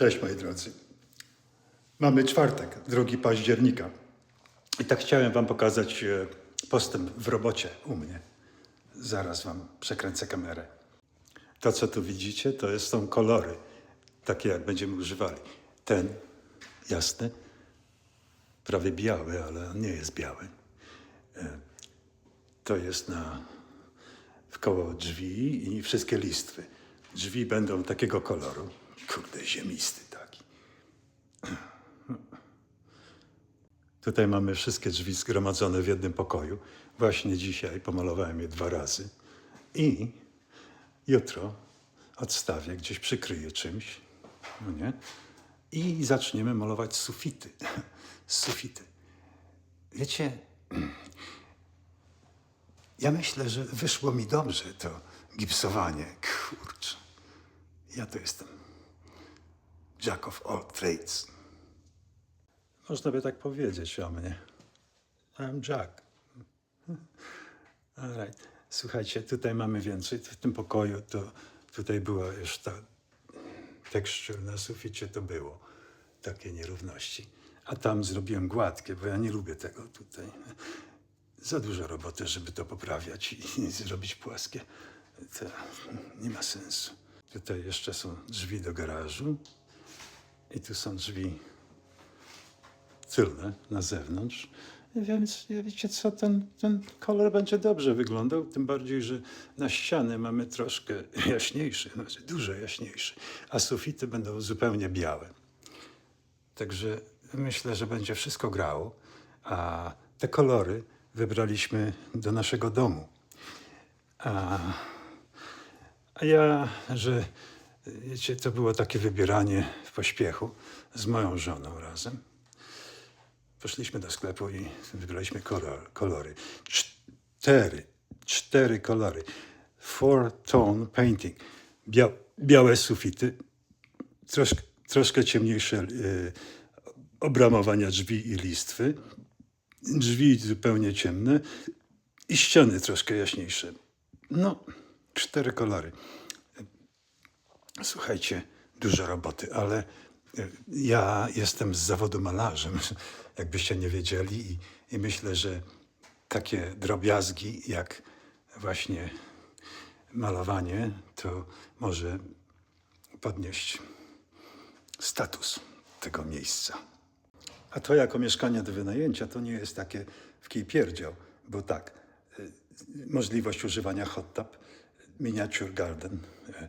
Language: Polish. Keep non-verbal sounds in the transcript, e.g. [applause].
Cześć moi drodzy. Mamy czwartek, 2 października. I tak chciałem wam pokazać e, postęp w robocie u mnie. Zaraz wam przekręcę kamerę. To, co tu widzicie, to są kolory, takie jak będziemy używali. Ten, jasny, prawie biały, ale on nie jest biały. E, To jest na, w koło drzwi i wszystkie listwy. Drzwi będą takiego koloru. Kurde, ziemisty taki. [clears throat] Tutaj mamy wszystkie drzwi zgromadzone w jednym pokoju. Właśnie dzisiaj pomalowałem je dwa razy. I jutro odstawię, gdzieś przykryję czymś. No nie? I zaczniemy malować sufity. [clears throat] Sufity. Wiecie, [clears throat] ja myślę, że wyszło mi dobrze to gipsowanie. Kurczę. Ja to jestem Jack of all trades. Można by tak powiedzieć o mnie. I'm Jack. All right. Słuchajcie, tutaj mamy więcej. W tym pokoju to tutaj była już ta tekstur na suficie to było. Takie nierówności. A tam zrobiłem gładkie, bo ja nie lubię tego tutaj. Za dużo roboty, żeby to poprawiać i, [laughs] i zrobić płaskie. To nie ma sensu. Tutaj jeszcze są drzwi do garażu. I tu są drzwi tylne na zewnątrz. Więc wiecie co, ten, ten kolor będzie dobrze wyglądał, tym bardziej, że na ściany mamy troszkę [laughs] jaśniejszy, znaczy dużo jaśniejszy, a sufity będą zupełnie białe. Także myślę, że będzie wszystko grało, a te kolory wybraliśmy do naszego domu. A, a ja, że wiecie, to było takie wybieranie w pośpiechu z moją żoną razem. Poszliśmy do sklepu i wybraliśmy kolor, kolory. Cztery, cztery kolory. Four tone painting. Bia, białe sufity, troszkę, troszkę ciemniejsze y, obramowania drzwi i listwy. Drzwi zupełnie ciemne i ściany troszkę jaśniejsze. No, cztery kolory. Słuchajcie, dużo roboty, ale e, ja jestem z zawodu malarzem, [laughs] jakbyście nie wiedzieli, i, i myślę, że takie drobiazgi jak właśnie malowanie to może podnieść status tego miejsca. A to jako mieszkanie do wynajęcia to nie jest takie w kij pierdział, bo tak, y, możliwość używania hot tub, miniature garden, y,